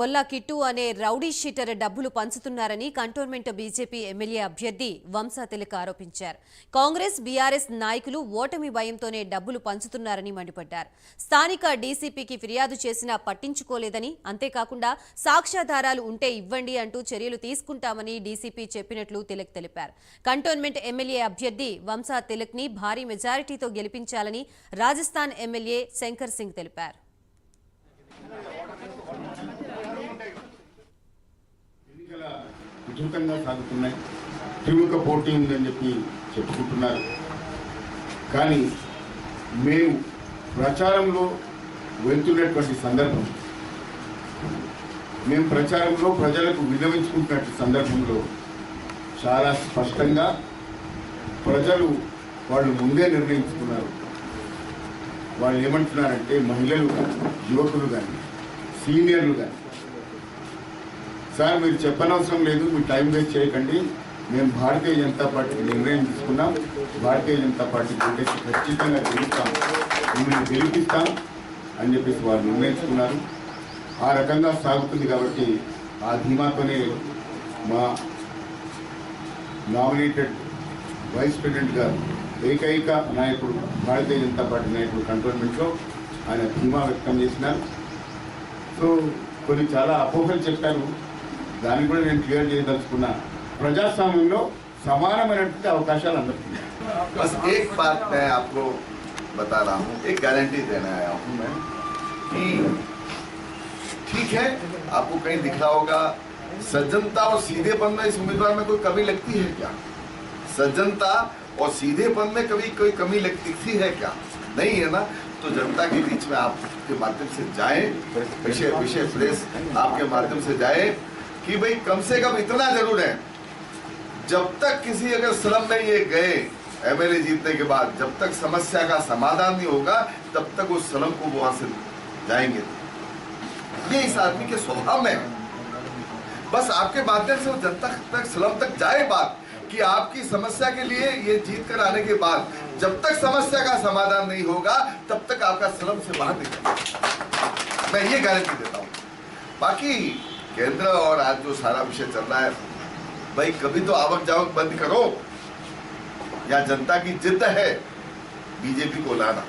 కొల్లా కిట్టు అనే rowdy sheeter డబ్బులు పంచుతున్నారని కంటోన్మెంట్ బీజేపీ ఎమ్మెల్యే అభ్యర్థి వంశా తిలక్ ఆరోపించారు. కాంగ్రెస్ బీఆర్ఎస్ నాయకులు ఓటమి భయంతోనే డబ్బులు పంచుతున్నారని మండిపడ్డారు. స్థానిక డీసీపీకి ఫిర్యాదు చేసినా పట్టించుకోలేదని అంతేకాకుండా సాక్ష్యాధారాలు ఉంటే ఇవ్వండి అంటూ చర్యలు తీసుకుంటామని డీసీపీ చెప్పినట్లు తిలక్ తెలిపారు. కంటోన్మెంట్ ఎమ్మెల్యే అభ్యర్థి వంశా తిలక్ని భారీ మెజారిటీతో గెలిపించాలని రాజస్థాన్ ఎమ్మెల్యే శంకర్ సింగ్ తెలిపారు. ఉధృతంగా సాగుతున్నాయి. త్రిముఖ పోటీ ఉందని చెప్పి చెప్పుకుంటున్నారు. కానీ మేము ప్రచారంలో వెళ్తున్నటువంటి సందర్భం మేము ప్రచారంలో ప్రజలకు విన్నవించుకుంటున్నటువంటి సందర్భంలో చాలా స్పష్టంగా ప్రజలు వాళ్ళు ముందే నిర్ణయించుకున్నారు. వాళ్ళు ఏమంటున్నారంటే మహిళలు కానీ యువకులు కానీ సీనియర్లు కానీ సార్ మీరు చెప్పనవసరం లేదు మీరు టైం వేస్ట్ చేయకండి. మేము భారతీయ జనతా పార్టీ నిర్ణయం తీసుకున్నాం. భారతీయ జనతా పార్టీ ఓటేసి ఖచ్చితంగా గెలుస్తాం. మిమ్మల్ని గెలిపిస్తాం అని చెప్పేసి వారు నిర్ణయించుకున్నారు. ఆ రకంగా సాగుతుంది కాబట్టి ఆ ధీమాతోనే మా నామినేటెడ్ వైస్ ప్రెసిడెంట్ గారు ఏకైక నాయకుడు భారతీయ జనతా పార్టీ నాయకుడు కంటోన్మెంట్లో ఆయన ధీమా వ్యక్తం చేసినారు. సో కొన్ని చాలా అపోహలు చెప్పారు. దాన్ని కూడా నేను క్లియర్ చేయదలుచుకున్నా ప్రజాస్వామ్యంలో సమానమైనటువంటి అవకాశాలు అందరికీ ఉన్నాయి. बस एक बात मैं आपको बता रहा हूँ एक गारंटी देने आया हूँ मैं कि ठीक है आपको कहीं दिख रहा होगा सज्जनता और सीधेपन में इस उम्मीदवार में कोई कमी लगती है क्या सज्जनता और सीधेपन में कभी कोई कमी लग दिखती है क्या नहीं है ना तो जनता के बीच में आपके माध्यम से जाए विषय विषय प्रेस आपके माध्यम से जाए कि भाई कम से कम इतना ज़रूर है। जब तक किसी अगर स्लम में ये गए एमएलए जीतने के बाद, जब तक समस्या का समाधान नहीं होगा, तब तक उस स्लम को वहाँ से जाएँगे। ये इस आदमी के स्वभाव में बस आपके माध्यम से वो जनता तक स्लम तक जाए बात कि आपकी समस्या के लिए ये जीत कर आने के बाद जब तक समस्या का समाधान नहीं होगा, तब तक आपका स्लम से बाहर निकल मैं ये गारंटी देता हूँ। बाकी केंद्र और आज जो सारा विषय चल रहा है, भाई कभी तो आवक जावक बंद करो। या जनता की जिद है, बीजेपी को लाना।